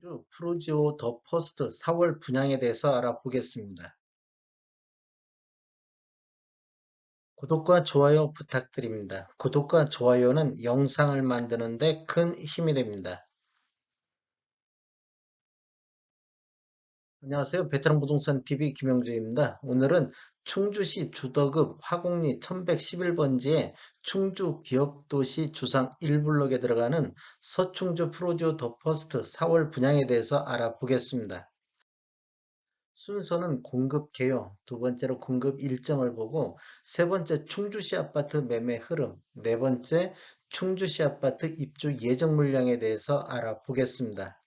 청주 프루지오 더 퍼스트 4월 분양에 대해서 알아보겠습니다. 구독과 좋아요 부탁드립니다. 구독과 좋아요는 영상을 만드는데 큰 힘이 됩니다. 안녕하세요. 베테랑 부동산 TV 김영주입니다. 오늘은 충주시 주덕읍 화곡리 1111번지에 충주 기업도시 주상 1블록에 들어가는 서충주 프로지오 더 퍼스트 4월 분양에 대해서 알아보겠습니다. 순서는 공급 개요, 두 번째로 공급 일정을 보고 세 번째 충주시 아파트 매매 흐름, 네 번째 충주시 아파트 입주 예정 물량에 대해서 알아보겠습니다.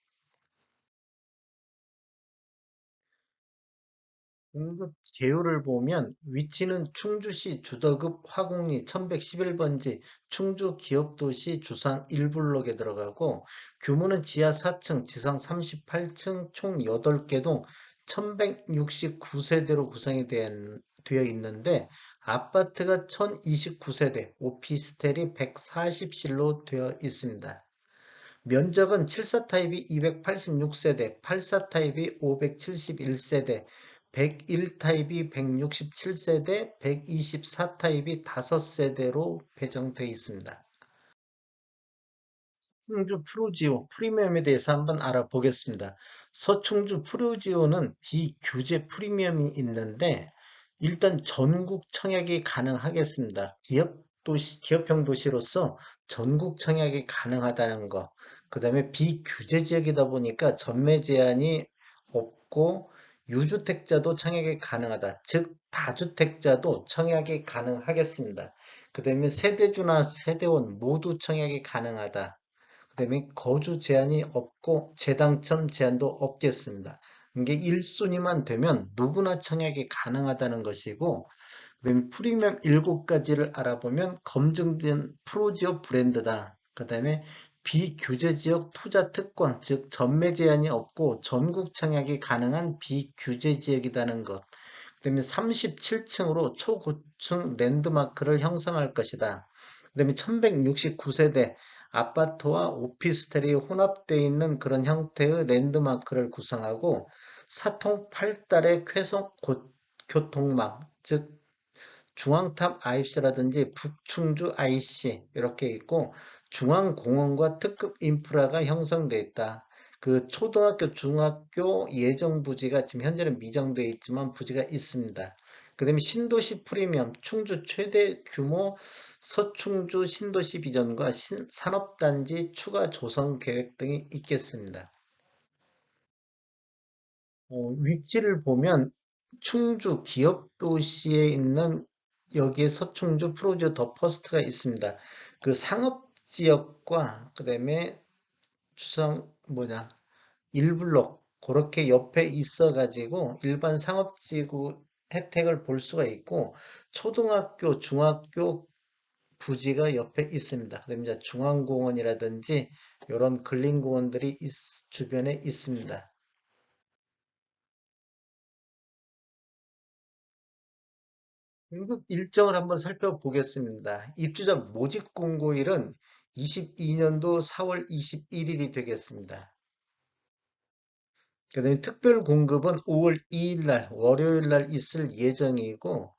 공급 개요를 보면 위치는 충주시 주덕읍 화곡리 1111번지 충주 기업도시 주상 1블록에 들어가고 규모는 지하 4층, 지상 38층 총 8개 동 1169세대로 구성이 되어 있는데 아파트가 1029세대, 오피스텔이 140실로 되어 있습니다. 면적은 74 타입이 286세대, 84 타입이 571세대, 101 타입이 167세대, 124 타입이 5세대로 배정되어 있습니다. 서충주 프로지오 프리미엄에 대해서 한번 알아보겠습니다. 서충주 프로지오는 비규제 프리미엄이 있는데 일단 전국 청약이 가능하겠습니다. 기업 도시, 기업형 도시로서 전국 청약이 가능하다는 거. 그 다음에 비규제 지역이다 보니까 전매 제한이 없고 유주택자도 청약이 가능하다. 즉 다주택자도 청약이 가능하겠습니다. 그 다음에 세대주나 세대원 모두 청약이 가능하다. 그 다음에 거주 제한이 없고 재당첨 제한도 없겠습니다. 이게 1순위만 되면 누구나 청약이 가능하다는 것이고 그다음에 프리미엄 7가지를 알아보면 검증된 프로지오 브랜드다. 그 다음에 비규제 지역 투자 특권, 즉 전매 제한이 없고 전국 청약이 가능한 비규제 지역이라는 것. 그 다음에 37층으로 초고층 랜드마크를 형성할 것이다. 그 다음에 1169세대 아파트와 오피스텔이 혼합되어 있는 그런 형태의 랜드마크를 구성하고 사통 8달의 쾌속 교통망, 즉 중앙탑 IC라든지 북충주 IC 이렇게 있고 중앙공원과 특급 인프라가 형성되어 있다. 그 초등학교, 중학교 예정 부지가 지금 현재는 미정되어 있지만 부지가 있습니다. 그 다음에 신도시 프리미엄, 충주 최대 규모 서충주 신도시 비전과 신, 산업단지 추가 조성 계획 등이 있겠습니다. 어, 위치를 보면 충주 기업도시에 있는 여기에 서충주 프로지오 더 퍼스트가 있습니다. 그 상업 지역과 그 다음에 주상 뭐냐 일블록 그렇게 옆에 있어 가지고 일반 상업지구 혜택을 볼 수가 있고 초등학교 중학교 부지가 옆에 있습니다. 그다음에 이제 중앙공원이라든지 이런 근린공원들이 주변에 있습니다. 공급 일정을 한번 살펴보겠습니다. 입주자 모집 공고일은 22년도 4월 21일이 되겠습니다. 그 다음에 특별 공급은 5월 2일 날 월요일 날 있을 예정이고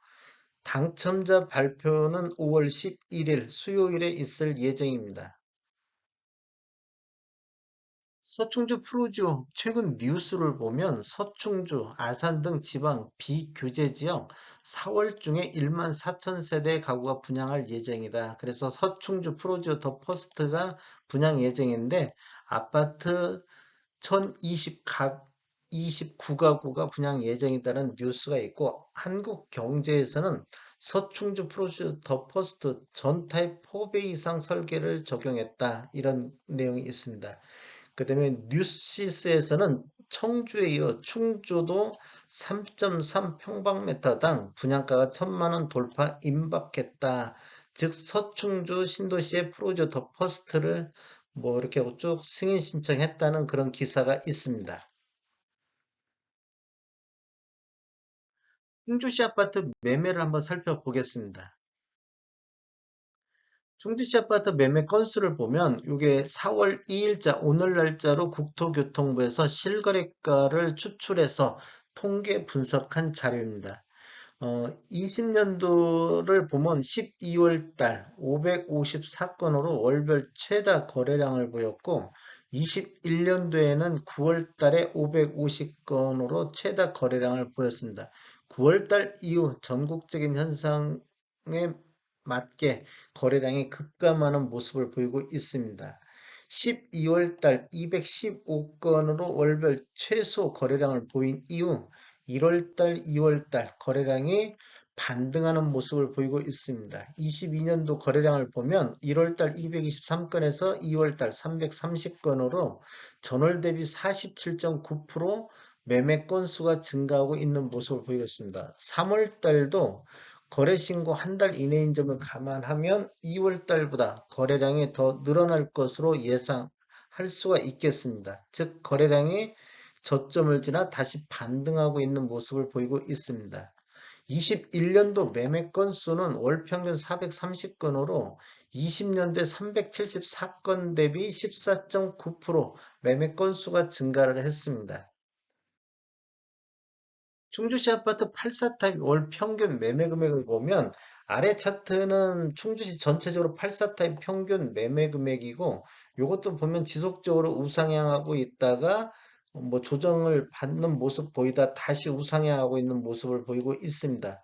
당첨자 발표는 5월 11일 수요일에 있을 예정입니다. 서충주 프로지오 최근 뉴스를 보면 서충주, 아산 등 지방 비규제 지역 4월 중에 1만 4천 세대 가구가 분양할 예정이다. 그래서 서충주 프로지오 더 퍼스트가 분양 예정인데 아파트 1020각 29가구가 분양 예정이다는 뉴스가 있고 한국 경제에서는 서충주 프로젝트 더 퍼스트 전 타입 4배 이상 설계를 적용했다 이런 내용이 있습니다. 그 다음에 뉴시스에서는 청주에 이어 충주도 3.3 평방미터당 분양가가 천만원 돌파 임박했다. 즉 서충주 신도시의 프로젝트 더 퍼스트를 뭐 이렇게 쭉 승인 신청했다는 그런 기사가 있습니다. 충주시 아파트 매매를 한번 살펴보겠습니다. 충주시 아파트 매매 건수를 보면 이게 4월 2일자 오늘 날짜로 국토교통부에서 실거래가를 추출해서 통계 분석한 자료입니다. 어, 20년도를 보면 12월 달 554건으로 월별 최다 거래량을 보였고 21년도에는 9월 달에 550건으로 최다 거래량을 보였습니다. 9월 달 이후 전국적인 현상에 맞게 거래량이 급감하는 모습을 보이고 있습니다. 12월 달 215건으로 월별 최소 거래량을 보인 이후 1월 달, 2월 달 거래량이 반등하는 모습을 보이고 있습니다. 22년도 거래량을 보면 1월 달 223건에서 2월 달 330건으로 전월 대비 47.9% 매매 건수가 증가하고 있는 모습을 보이고 있습니다. 3월 달도 거래 신고 한 달 이내인 점을 감안하면 2월 달보다 거래량이 더 늘어날 것으로 예상할 수가 있겠습니다. 즉 거래량이 저점을 지나 다시 반등하고 있는 모습을 보이고 있습니다. 21년도 매매 건수는 월 평균 430건으로 20년도에 374건 대비 14.9% 매매 건수가 증가를 했습니다. 충주시 아파트 84타입 월 평균 매매 금액을 보면 아래 차트는 충주시 전체적으로 84타입 평균 매매 금액이고 이것도 보면 지속적으로 우상향하고 있다가 뭐 조정을 받는 모습 보이다 다시 우상향하고 있는 모습을 보이고 있습니다.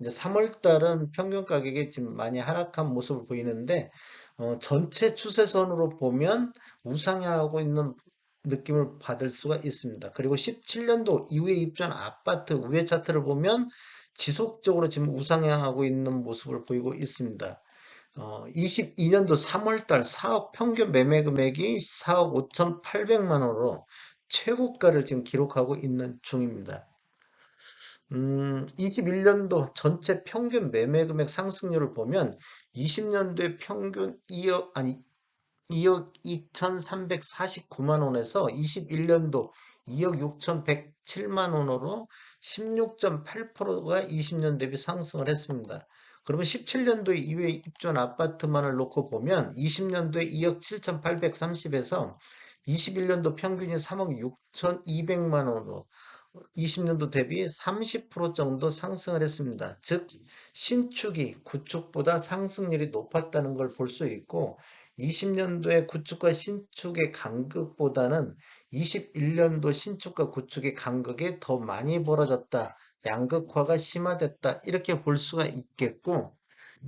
이제 3월 달은 평균 가격이 지금 많이 하락한 모습을 보이는데 어, 전체 추세선으로 보면 우상향하고 있는 느낌을 받을 수가 있습니다. 그리고 17년도 이후에 입주한 아파트 우회 차트를 보면 지속적으로 지금 우상향하고 있는 모습을 보이고 있습니다. 어, 22년도 3월달 4억 평균 매매 금액이 4억 5,800만 원으로 최고가를 지금 기록하고 있는 중입니다. 음, 21년도 전체 평균 매매 금액 상승률을 보면 20년도에 평균 2억 아니 2억 2,349만 원에서 21년도 2억 6,107만 원으로 16.8%가 20년 대비 상승을 했습니다. 그러면 17년도에 이후에 입주한 아파트만을 놓고 보면 20년도에 2억 7,830에서 21년도 평균이 3억 6,200만 원으로 20년도 대비 30% 정도 상승을 했습니다. 즉 신축이 구축보다 상승률이 높았다는 걸 볼 수 있고 20년도에 구축과 신축의 간극보다는 21년도 신축과 구축의 간극이 더 많이 벌어졌다. 양극화가 심화됐다. 이렇게 볼 수가 있겠고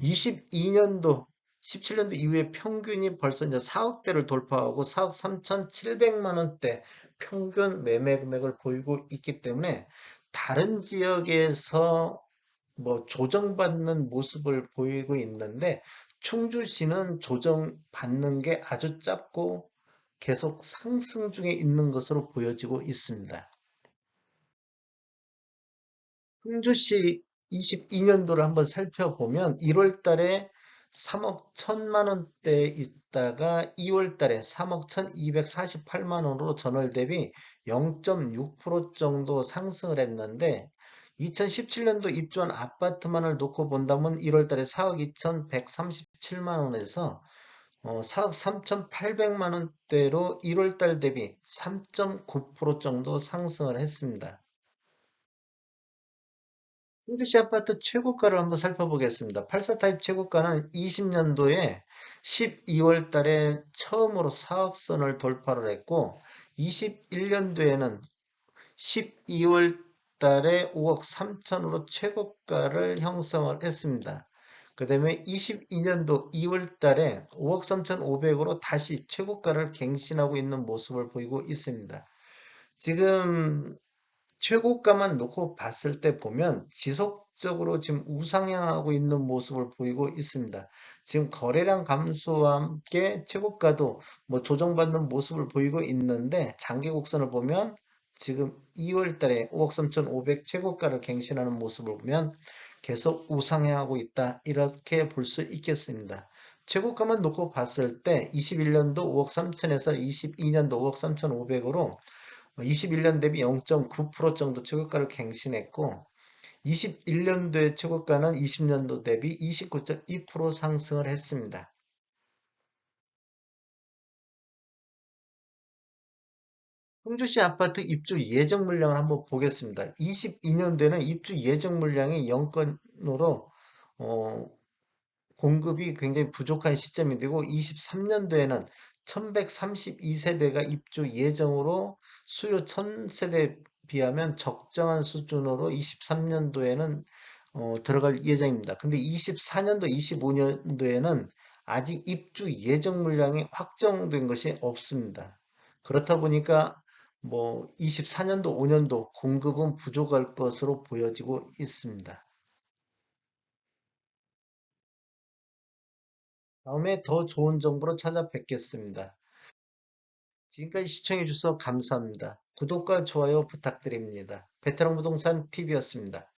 22년도 17년도 이후에 평균이 벌써 이제 4억대를 돌파하고 4억 3,700만 원대 평균 매매 금액을 보이고 있기 때문에 다른 지역에서 뭐 조정받는 모습을 보이고 있는데 충주시는 조정받는 게 아주 짧고 계속 상승 중에 있는 것으로 보여지고 있습니다. 충주시 22년도를 한번 살펴보면 1월 달에 3억 1천만 원대에 있다가 2월 달에 3억 1248만 원으로 전월 대비 0.6% 정도 상승을 했는데 2017년도 입주한 아파트만을 놓고 본다면 1월 달에 4억 2137만 원에서 4억 3,800만 원대로 1월 달 대비 3.9% 정도 상승을 했습니다. 홍주시 아파트 최고가를 한번 살펴보겠습니다. 84 타입 최고가는 20년도에 12월 달에 처음으로 4억선을 돌파를 했고 21년도에는 12월 달에 5억 3천으로 최고가를 형성을 했습니다. 그 다음에 22년도 2월 달에 5억 3천5백으로 다시 최고가를 갱신하고 있는 모습을 보이고 있습니다. 지금 최고가만 놓고 봤을 때 보면 지속적으로 지금 우상향하고 있는 모습을 보이고 있습니다. 지금 거래량 감소와 함께 최고가도 뭐 조정받는 모습을 보이고 있는데 장기 곡선을 보면 지금 2월 달에 5억 3,500 최고가를 갱신하는 모습을 보면 계속 우상향하고 있다. 이렇게 볼 수 있겠습니다. 최고가만 놓고 봤을 때 21년도 5억 3천에서 22년도 5억 3,500으로 21년 대비 0.9% 정도 최고가를 갱신했고 21년도의 최고가는 20년도 대비 29.2% 상승을 했습니다. 홍주시 아파트 입주 예정 물량을 한번 보겠습니다. 22년도에는 입주 예정 물량이 0건으로 어, 공급이 굉장히 부족한 시점이 되고 23년도에는 1132세대가 입주 예정으로 수요 1000세대 비하면 적정한 수준으로 23년도에는 어, 들어갈 예정입니다. 근데 24년도, 25년도에는 아직 입주 예정 물량이 확정된 것이 없습니다. 그렇다 보니까 뭐 24년도, 5년도 공급은 부족할 것으로 보여지고 있습니다. 다음에 더 좋은 정보로 찾아뵙겠습니다. 지금까지 시청해주셔서 감사합니다. 구독과 좋아요 부탁드립니다. 베테랑 부동산 TV였습니다.